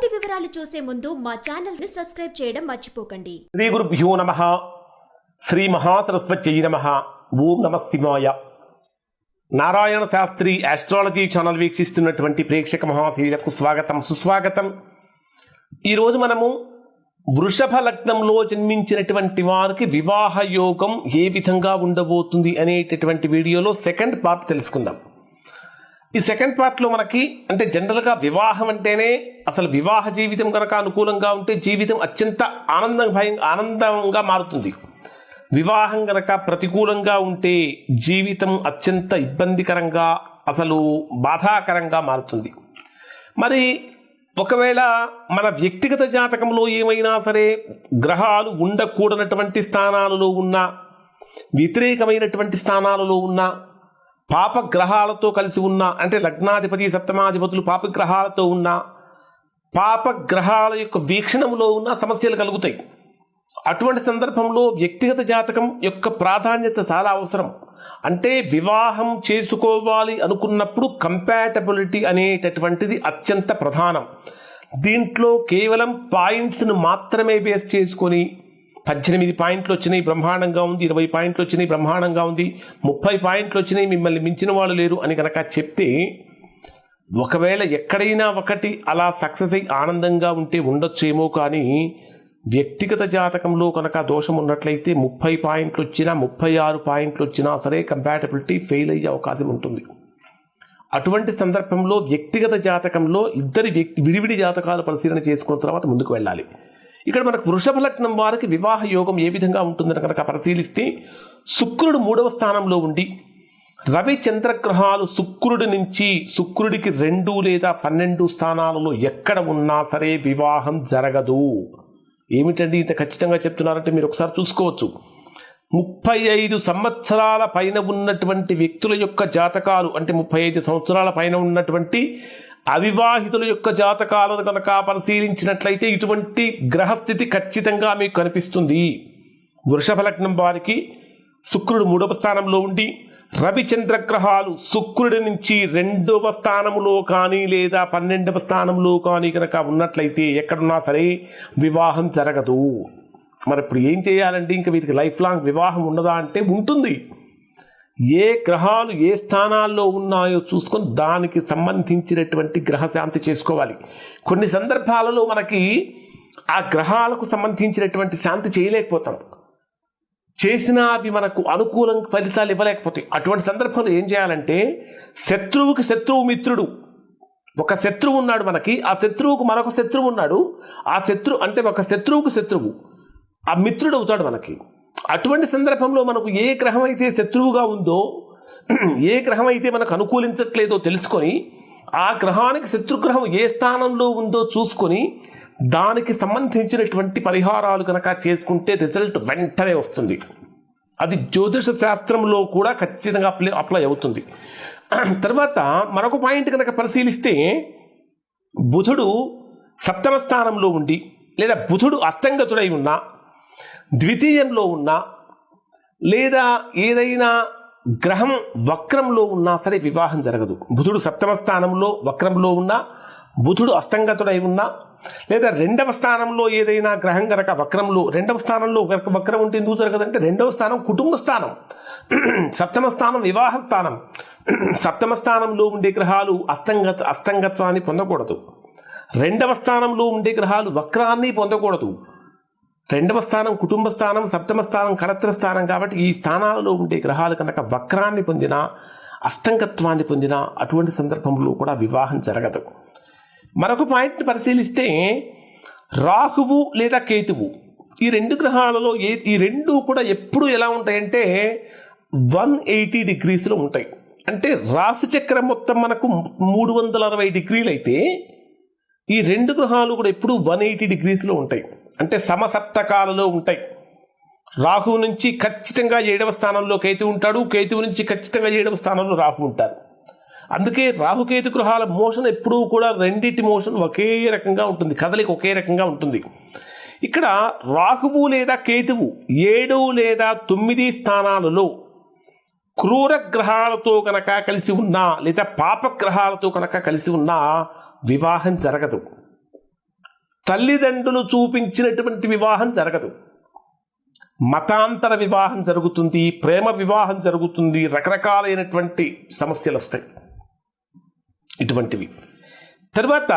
పూర్తి వివరాలు చూసే ముందు మా ఛానల్ని సబ్స్క్రైబ్ చేయడం మర్చిపోకండి. శ్రీ గురుభ్యో నమ. శ్రీ మహాసరస్వత్యై నమ. ఓం నమ శివాయ. నారాయణ శాస్త్రి ఆస్ట్రాలజీ ఛానల్ వీక్షిస్తున్నటువంటి ప్రేక్షక మహాశీలకు స్వాగతం సుస్వాగతం. ఈరోజు మనము వృషభ లగ్నంలో జన్మించినటువంటి వారికి వివాహ యోగం ఏ విధంగా ఉండబోతుంది అనేటటువంటి వీడియోలో సెకండ్ పార్ట్ తెలుసుకుందాం. ఈ సెకండ్ పార్ట్లో మనకి అంటే జనరల్గా వివాహం అంటేనే అసలు వివాహ జీవితం కనుక అనుకూలంగా ఉంటే జీవితం అత్యంత ఆనందం భయం ఆనందంగా మారుతుంది. వివాహం కనుక ప్రతికూలంగా ఉంటే జీవితం అత్యంత ఇబ్బందికరంగా అసలు బాధాకరంగా మారుతుంది. మరి ఒకవేళ మన వ్యక్తిగత జాతకంలో ఏమైనా సరే గ్రహాలు ఉండకూడనటువంటి స్థానాలలో ఉన్న వ్యతిరేకమైనటువంటి స్థానాలలో ఉన్న పాపగ్రహాలతో కలిసి ఉన్న అంటే లగ్నాధిపతి సప్తమాధిపతులు పాపగ్రహాలతో ఉన్న పాపగ్రహాల యొక్క వీక్షణంలో ఉన్న సమస్యలు కలుగుతాయి. అటువంటి సందర్భంలో వ్యక్తిగత జాతకం యొక్క ప్రాధాన్యత చాలా అవసరం. అంటే వివాహం చేసుకోవాలి అనుకున్నప్పుడు కంపాటబిలిటీ అనేటటువంటిది అత్యంత ప్రధానం. దీంట్లో కేవలం పాయింట్స్ను మాత్రమే బేస్ చేసుకొని పద్దెనిమిది పాయింట్లు వచ్చినాయి బ్రహ్మాండంగా ఉంది. ఇరవై పాయింట్లు వచ్చినాయి బ్రహ్మాండంగా ఉంది. ముప్పై పాయింట్లు వచ్చినాయి మిమ్మల్ని మించిన వాళ్ళు లేరు అని కనుక చెప్తే ఒకవేళ ఎక్కడైనా ఒకటి అలా సక్సెస్ అయి ఆనందంగా ఉంటే ఉండొచ్చేమో కానీ వ్యక్తిగత జాతకంలో కనుక దోషం ఉన్నట్లయితే ముప్పై పాయింట్లు వచ్చినా ముప్పై ఆరు పాయింట్లు వచ్చినా సరే కంపాటబిలిటీ ఫెయిల్ అయ్యే అవకాశం ఉంటుంది. అటువంటి సందర్భంలో వ్యక్తిగత జాతకంలో ఇద్దరి వ్యక్తి విడివిడి జాతకాలు పరిశీలన చేసుకున్న తర్వాత ముందుకు వెళ్ళాలి. ఇక్కడ మనకు వృషభ లగ్నం వారికి వివాహ యోగం ఏ విధంగా ఉంటుందని కనుక పరిశీలిస్తే శుక్రుడు మూడవ స్థానంలో ఉండి రవి చంద్రగ్రహాలు శుక్రుడి నుంచి శుక్రుడికి రెండు లేదా పన్నెండు స్థానాలలో ఎక్కడ ఉన్నా సరే వివాహం జరగదు. ఏమిటండి ఇంత ఖచ్చితంగా చెప్తున్నారంటే మీరు ఒకసారి చూసుకోవచ్చు. ముప్పై ఐదు సంవత్సరాల పైన ఉన్నటువంటి వ్యక్తుల యొక్క జాతకాలు అంటే ముప్పై ఐదు సంవత్సరాల పైన ఉన్నటువంటి అవివాహితుల యొక్క జాతకాలను కనుక పరిశీలించినట్లయితే ఇటువంటి గ్రహస్థితి ఖచ్చితంగా మీకు కనిపిస్తుంది. వృషభ లగ్నం వారికి శుక్రుడు మూడవ స్థానంలో ఉండి రవిచంద్ర గ్రహాలు శుక్రుడి నుంచి రెండవ స్థానంలో కానీ లేదా పన్నెండవ స్థానంలో కానీ కనుక ఉన్నట్లయితే ఎక్కడున్నా సరే వివాహం జరగదు. మరి ఇప్పుడు ఏం చేయాలండి? ఇంకా వీరికి లైఫ్ లాంగ్ వివాహం ఉండదా అంటే ఉంటుంది. ఏ గ్రహాలు ఏ స్థానాల్లో ఉన్నాయో చూసుకొని దానికి సంబంధించినటువంటి గ్రహ శాంతి చేసుకోవాలి. కొన్ని సందర్భాలలో మనకి ఆ గ్రహాలకు సంబంధించినటువంటి శాంతి చేయలేకపోతాం. చేసినా అవి మనకు అనుకూలం ఫలితాలు ఇవ్వలేకపోతాయి. అటువంటి సందర్భంలో ఏం చేయాలంటే శత్రువుకి శత్రువు మిత్రుడు. ఒక శత్రువు ఉన్నాడు మనకి ఆ శత్రువుకు మరొక శత్రువు ఉన్నాడు. ఆ శత్రువు అంటే ఒక శత్రువుకు శత్రువు. ఆ మిత్రుడు అవుతాడు మనకి. అటువంటి సందర్భంలో మనకు ఏ గ్రహం అయితే శత్రువుగా ఉందో ఏ గ్రహం అయితే మనకు అనుకూలించట్లేదో తెలుసుకొని ఆ గ్రహానికి శత్రుగ్రహం ఏ స్థానంలో ఉందో చూసుకొని దానికి సంబంధించినటువంటి పరిహారాలు కనుక చేసుకుంటే రిజల్ట్ వెంటనే వస్తుంది. అది జ్యోతిష శాస్త్రంలో కూడా ఖచ్చితంగా అప్లై అప్లై అవుతుంది. తర్వాత మరొక పాయింట్ కనుక పరిశీలిస్తే బుధుడు సప్తమ స్థానంలో ఉండి లేదా బుధుడు అష్టంగతుడై ఉన్నా ద్వితీయంలో ఉన్నా లేదా ఏదైనా గ్రహం వక్రంలో ఉన్నా సరే వివాహం జరగదు. బుధుడు సప్తమ స్థానంలో వక్రంలో ఉన్నా బుధుడు అస్తంగతుడై ఉన్నా లేదా రెండవ స్థానంలో ఏదైనా గ్రహం గనక వక్రంలో రెండవ స్థానంలో గనక వక్రం ఉంటే ఎందుకు జరగదంటే రెండవ స్థానం కుటుంబ స్థానం. సప్తమ స్థానం వివాహ స్థానం. సప్తమ స్థానంలో ఉండే గ్రహాలు అస్తంగత అస్తంగత్వాన్ని పొందకూడదు. రెండవ స్థానంలో ఉండే గ్రహాలు వక్రాన్ని పొందకూడదు. రెండవ స్థానం కుటుంబ స్థానం సప్తమ స్థానం కడత్ర స్థానం కాబట్టి ఈ స్థానాలలో ఉండే గ్రహాలు కనుక వక్రాన్ని పొందిన అష్టంగత్వాన్ని పొందిన అటువంటి సందర్భంలో కూడా వివాహం జరగదు. మరొక పాయింట్ని పరిశీలిస్తే రాహువు లేదా కేతువు ఈ రెండు గ్రహాలలో ఏ ఈ రెండు కూడా ఎప్పుడు ఎలా ఉంటాయంటే వన్ ఎయిటీ డిగ్రీస్లో ఉంటాయి. అంటే రాశి చక్రం మొత్తం మనకు మూడు వందల అరవై డిగ్రీలు అయితే ఈ రెండు గ్రహాలు కూడా ఎప్పుడు వన్ ఎయిటీ డిగ్రీస్లో ఉంటాయి. అంటే సమసప్తకాలలో ఉంటాయి. రాహు నుంచి ఖచ్చితంగా ఏడవ స్థానంలో కేతు ఉంటాడు కేతువు నుంచి ఖచ్చితంగా ఏడవ స్థానంలో రాహు ఉంటారు. అందుకే రాహుకేతు గ్రహాల మోషన్ ఎప్పుడూ కూడా రెండింటి మోషన్ ఒకే రకంగా ఉంటుంది కదలిక ఒకే రకంగా ఉంటుంది. ఇక్కడ రాహువు లేదా కేతువు ఏడు లేదా తొమ్మిది స్థానాలలో క్రూర గ్రహాలతో కనుక కలిసి ఉన్నా లేదా పాపగ్రహాలతో కనుక కలిసి ఉన్నా వివాహం జరగదు. తల్లిదండ్రులు చూపించినటువంటి వివాహం జరగదు. మతాంతర వివాహం జరుగుతుంది ప్రేమ వివాహం జరుగుతుంది రకరకాలైనటువంటి సమస్యలు వస్తాయి ఇటువంటివి. తర్వాత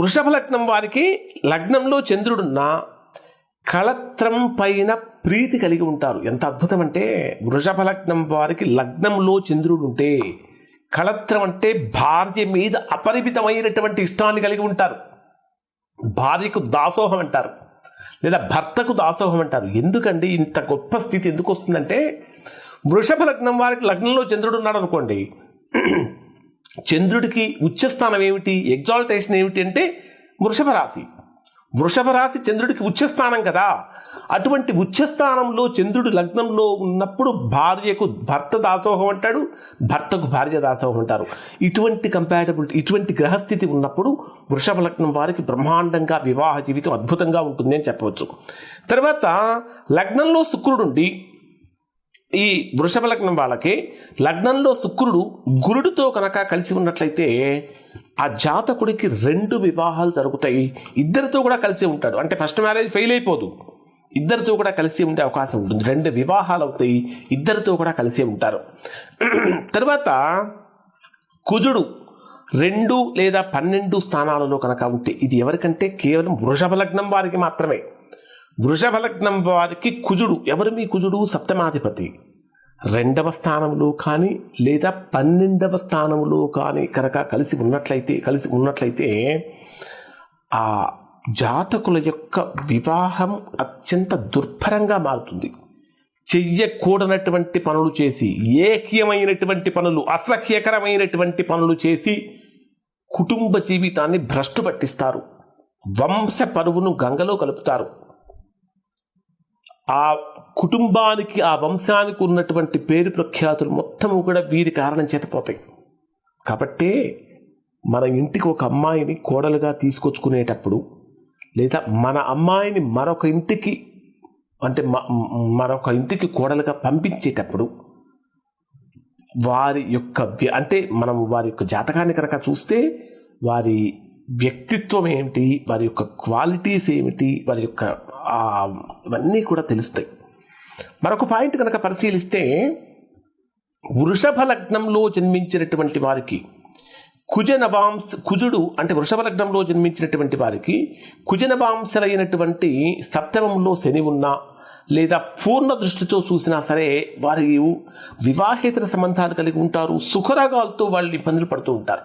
వృషభ లగ్నం వారికి లగ్నంలో చంద్రుడున్న కళత్రం పైన ప్రీతి కలిగి ఉంటారు. ఎంత అద్భుతం అంటే వృషభ లగ్నం వారికి లగ్నంలో చంద్రుడు ఉంటే కళత్రం అంటే భార్య మీద అపరిమితమైనటువంటి ఇష్టాన్ని కలిగి ఉంటారు. భార్యకు దాసోహం అంటారు. లేదా భర్తకు దాసోహం అంటారు. ఎందుకండి ఇంత గొప్ప స్థితి ఎందుకు వస్తుందంటే వృషభ లగ్నం వారికి లగ్నంలో చంద్రుడు ఉన్నాడు అనుకోండి. చంద్రుడికి ఉచ్చస్థానం ఏమిటి ఎగ్జాల్టేషన్ ఏమిటి అంటే వృషభ రాశి. వృషభ రాశి చంద్రుడికి ఉచ్చస్థానం కదా. అటువంటి ఉచ్చస్థానంలో చంద్రుడు లగ్నంలో ఉన్నప్పుడు భార్యకు భర్త దాసోహం అంటాడు భర్తకు భార్య దాసోహం అంటారు. ఇటువంటి కంపాటబిలిటీ ఇటువంటి గ్రహస్థితి ఉన్నప్పుడు వృషభ లగ్నం వారికి బ్రహ్మాండంగా వివాహ జీవితం అద్భుతంగా ఉంటుంది అని చెప్పవచ్చు. తర్వాత లగ్నంలో శుక్రుడుండి ఈ వృషభ లగ్నం వాళ్ళకి లగ్నంలో శుక్రుడు గురుడితో కనుక కలిసి ఉన్నట్లయితే ఆ జాతకుడికి రెండు వివాహాలు జరుగుతాయి. ఇద్దరితో కూడా కలిసి ఉంటాడు. అంటే ఫస్ట్ మ్యారేజ్ ఫెయిల్ అయిపోదు. ఇద్దరితో కూడా కలిసి ఉండే అవకాశం ఉంటుంది. రెండు వివాహాలు అవుతాయి. ఇద్దరితో కూడా కలిసి ఉంటారు. తర్వాత కుజుడు రెండు లేదా పన్నెండు స్థానాలలో కనుక ఉంటే ఇది ఎవరికంటే కేవలం వృషభ లగ్నం వారికి మాత్రమే. వృషభ లగ్నం వారికి కుజుడు. ఎవరు మీ కుజుడు? సప్తమాధిపతి. రెండవ స్థానంలో కానీ లేదా పన్నెండవ స్థానంలో కానీ కనుక కలిసి ఉన్నట్లయితే కలిసి ఉన్నట్లయితే ఆ జాతకుల యొక్క వివాహం అత్యంత దుర్భరంగా మారుతుంది. చెయ్యకూడనటువంటి పనులు చేసి ఏకీయమైనటువంటి పనులు అసహ్యకరమైనటువంటి పనులు చేసి కుటుంబ జీవితాన్ని భ్రష్టు పట్టిస్తారు. వంశ పరువును గంగలో కలుపుతారు. ఆ కుటుంబానికి ఆ వంశానికి ఉన్నటువంటి పేరు ప్రఖ్యాతులు మొత్తము కూడా వీరి కారణం చేతపోతాయి కాబట్టే మన ఇంటికి ఒక అమ్మాయిని కోడలుగా తీసుకొచ్చుకునేటప్పుడు లేదా మన అమ్మాయిని మరొక ఇంటికి అంటే మ- మరొక ఇంటికి కోడలుగా పంపించేటప్పుడు వారి యొక్క వ్య- అంటే మనం వారి యొక్క జాతకాన్ని కనుక చూస్తే వారి వ్యక్తిత్వం ఏమిటి వారి యొక్క క్వాలిటీస్ ఏమిటి వారి యొక్క ఇవన్నీ కూడా తెలుస్తాయి. మరొక పాయింట్ కనుక పరిశీలిస్తే వృషభ లగ్నంలో జన్మించినటువంటి వారికి కుజనవాంశ కుజుడు అంటే వృషభ లగ్నంలో జన్మించినటువంటి వారికి కుజనవాంశలైనటువంటి సప్తమంలో శని ఉన్నా లేదా పూర్ణ దృష్టితో చూసినా సరే వారి వివాహేతర సంబంధాలు కలిగి ఉంటారు సుఖరాగాలతో వాళ్ళు ఇబ్బందులు పడుతూ ఉంటారు.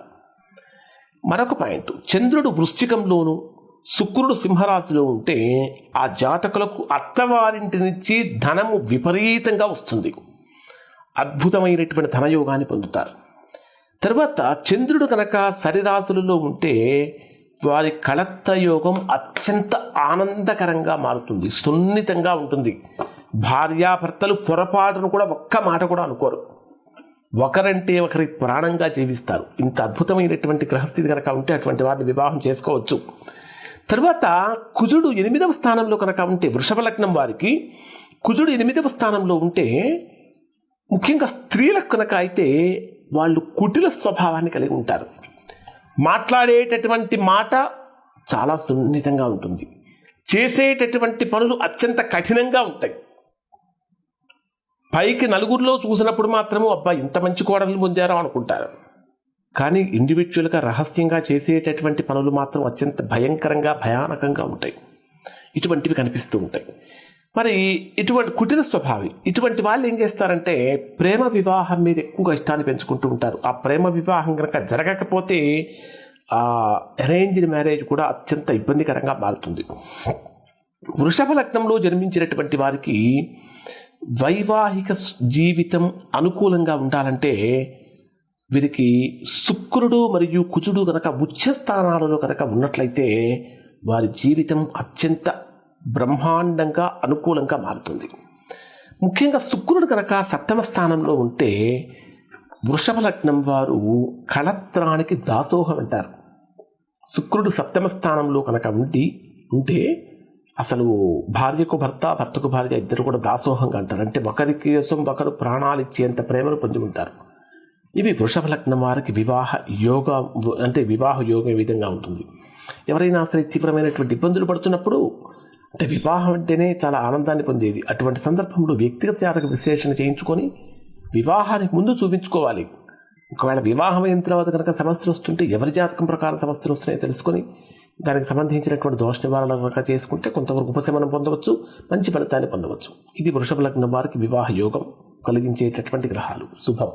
మరొక పాయింట్ చంద్రుడు వృశ్చికంలోను శుక్రుడు సింహరాశిలో ఉంటే ఆ జాతకులకు అత్తవారింటి నుంచి ధనము విపరీతంగా వస్తుంది. అద్భుతమైనటువంటి ధనయోగాన్ని పొందుతారు. తర్వాత చంద్రుడు కనుక సరిరాశులలో ఉంటే వారి కళత్ర యోగం అత్యంత ఆనందకరంగా మారుతుంది. సున్నితంగా ఉంటుంది. భార్యాభర్తలు పొరపాటును కూడా ఒక్క మాట కూడా అనుకోరు. ఒకరంటే ఒకరి ప్రాణంగా జీవిస్తారు. ఇంత అద్భుతమైనటువంటి గ్రహస్థితి కనుక ఉంటే అటువంటి వారిని వివాహం చేసుకోవచ్చు. తర్వాత కుజుడు ఎనిమిదవ స్థానంలో కనుక ఉంటే వృషభ లగ్నం వారికి కుజుడు ఎనిమిదవ స్థానంలో ఉంటే ముఖ్యంగా స్త్రీలకు కనుక అయితే వాళ్ళు కుటిల స్వభావాన్ని కలిగి ఉంటారు. మాట్లాడేటటువంటి మాట చాలా సున్నితంగా ఉంటుంది. చేసేటటువంటి పనులు అత్యంత కఠినంగా ఉంటాయి. పైకి నలుగురిలో చూసినప్పుడు మాత్రము అబ్బా ఇంత మంచి కోడలు పొందారో అనుకుంటారు. కానీ ఇండివిజువల్గా రహస్యంగా చేసేటటువంటి పనులు మాత్రం అత్యంత భయంకరంగా భయానకంగా ఉంటాయి. ఇటువంటివి కనిపిస్తూ ఉంటాయి. మరి ఇటువంటి కుటిల స్వభావి ఇటువంటి వాళ్ళు ఏం చేస్తారంటే ప్రేమ వివాహం మీద ఎక్కువగా ఇష్టాన్ని పెంచుకుంటూ ఉంటారు. ఆ ప్రేమ వివాహం కనుక జరగకపోతే ఆ అరేంజ్డ్ మ్యారేజ్ కూడా అత్యంత ఇబ్బందికరంగా మారుతుంది. వృషభ లగ్నంలో జన్మించినటువంటి వారికి వైవాహిక జీవితం అనుకూలంగా ఉండాలంటే వీరికి శుక్రుడు మరియు కుజుడు కనుక ఉచ్చ స్థానాలలో కనుక ఉన్నట్లయితే వారి జీవితం అత్యంత బ్రహ్మాండంగా అనుకూలంగా మారుతుంది. ముఖ్యంగా శుక్రుడు కనుక సప్తమ స్థానంలో ఉంటే వృషభ లగ్నం వారు కళత్రానికి దాసోహం అంటారు. శుక్రుడు సప్తమ స్థానంలో కనుక ఉండి ఉంటే అసలు భార్యకు భర్త భర్తకు భార్య ఇద్దరు కూడా దాసోహంగా అంటారు అంటే ఒకరి కోసం ఒకరు ప్రాణాలు ఇచ్చేంత ప్రేమను పొంది ఉంటారు. ఇవి వృషభ లగ్నం వారికి వివాహ యోగ అంటే వివాహ యోగం ఏ విధంగా ఉంటుంది? ఎవరైనా సరే తీవ్రమైనటువంటి ఇబ్బందులు పడుతున్నప్పుడు అంటే వివాహం అంటేనే చాలా ఆనందాన్ని పొందేది. అటువంటి సందర్భంలో వ్యక్తిగత జాతక విశ్లేషణ చేయించుకొని వివాహానికి ముందు చూపించుకోవాలి. ఒకవేళ వివాహం అయిన తర్వాత కనుక సమస్యలు వస్తుంటే ఎవరి జాతకం ప్రకారం సమస్యలు వస్తున్నాయో తెలుసుకొని దానికి సంబంధించినటువంటి దోష నివారణ కనుక చేసుకుంటే కొంతవరకు ఉపశమనం పొందవచ్చు మంచి ఫలితాన్ని పొందవచ్చు. ఇది వృషభ లగ్నం వారికి వివాహ యోగం కలిగించేటటువంటి గ్రహాలు. శుభం.